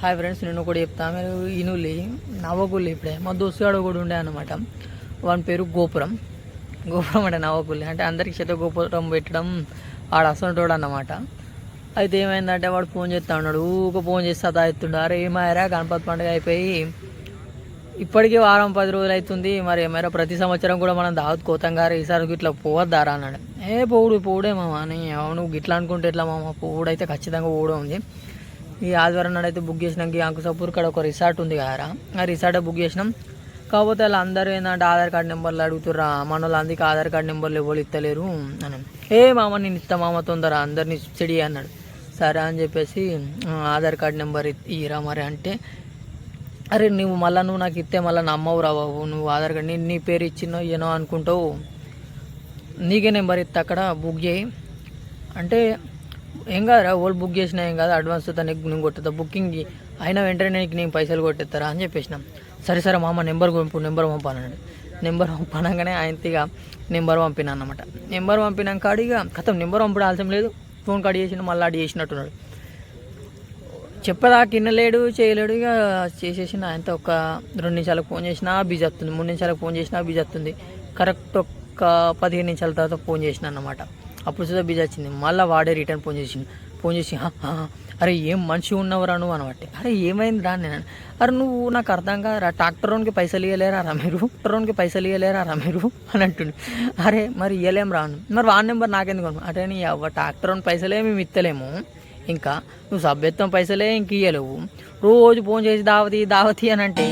Hi friends నేను కూడా చెప్తా. మీరు ఇనులి నవ్వకుళ్ళు ఇప్పుడే. మా దోస్తుగాడు కూడా ఉండే అనమాట వాని పేరు గోపురం. గోపురం అంటే నవ్వకుల్లి అంటే అందరికి చేత గోపురం పెట్టడం వాడు అసంటోడు అన్నమాట. అయితే ఏమైందంటే వాడు ఫోన్ చేస్తా ఉన్నాడు. ఊక ఫోన్ చేస్తా సదా అరే ఏమాయరా గణపతి పండుగ అయిపోయి ఇప్పటికీ వారం పది రోజులు అవుతుంది. మరి ఏమైనా ప్రతి సంవత్సరం కూడా మనం దావత్ కోతాం గారు. ఈసారి ఇట్లా పోవద్దారా అన్నాడు. ఏ పోవుడు పోవుడే మామ అని. నువ్వు గిట్లా అనుకుంటే ఎట్లా మామ? పోవుడు అయితే ఖచ్చితంగా పోవడం ఉంది. ఈ ఆదివారం నాడు అయితే బుక్ చేసినాక ఈ అంకుసపూర్ ఇక్కడ ఒక రిసార్ట్ ఉంది కదా ఆ రిసార్ట్ బుక్ చేసినాం. కాకపోతే వాళ్ళు అందరూ ఏంటంటే ఆధార్ కార్డు నెంబర్లు అడుగుతుర్రా. మన వాళ్ళు అందుకే ఆధార్ కార్డ్ నెంబర్లు ఎవరు ఇస్తలేరు అని ఏ మామ నేను ఇస్తా మామ తొందర అందరినీ చెడి అన్నాడు. సరే అని చెప్పేసి ఆధార్ కార్డ్ నెంబర్ ఇయ్యరా మరి అంటే అరే నువ్వు మళ్ళీ నువ్వు నాకు ఇస్తే మళ్ళీ నమ్మవురా బాబు. నువ్వు ఆధార్ కార్డు నేను నీ పేరు ఇచ్చినో ఏనో అనుకుంటావు. నీకే నెంబర్ ఇస్తా అక్కడ బుక్ చేయి. అంటే ఏం కాదురా ఓల్డ్ బుక్ చేసినా ఏం కాదు అడ్వాన్స్ నీకు నేను కొట్టుతా బుకింగ్ అయినా వెంటనే నీకు నేను పైసలు కొట్టేస్తారా అని చెప్పేసినాం. సరే సరే మామ నెంబర్ పంపు నెంబర్ పంపానండి నెంబర్ పంపనగానే ఆయనతిగా నెంబర్ పంపినా అన్నమాట నెంబర్ పంపినాక అడిగా కథం నెంబర్ పంపడం ఆలస్యం లేదు. ఫోన్ కట్ చేసిన మళ్ళీ అడి చేసినట్టున్నాడు. చెప్పదా తినలేడు చేయలేడు ఇక చేసేసిన ఆయనతో ఒక రెండు నిమిషాలకు ఫోన్ చేసినా బిజీ వస్తుంది మూడు నిమిషాలకు ఫోన్ చేసినా బిజీ వస్తుంది కరెక్ట్ ఒక పదిహేను నిమిషాల తర్వాత ఫోన్ చేసిన అన్నమాట అప్పుడు చూస్తే బిజీ వచ్చింది. మళ్ళీ వాడే రిటర్న్ ఫోన్ చేసింది ఫోన్ చేసి "హా, హా, అరే ఏం మనిషి ఉన్నవరా నువ్వు? అనబట్టి అరే ఏమైంది రా? నేను అరే నువ్వు నాకు అర్థం కాదురా ట్రాక్టరోన్కి పైసలు ఇవ్వలేరా రా మీరు? ట్రాక్టరోన్కి పైసలు ఇవ్వలేరా రా మీరు? అని అంటుండే. అరే మరి ఇవ్వలేం రాను మరి వాడి నెంబర్ నాకెందుకు అను అరే నీ అవ్వ ట్రాక్టరోన్ పైసలే మేము ఇస్తలేము ఇంకా నువ్వు సభ్యత్వం పైసలే ఇంక ఇయ్యలేవు. రోజు ఫోన్ చేసి దావతి దావతి అని అంటే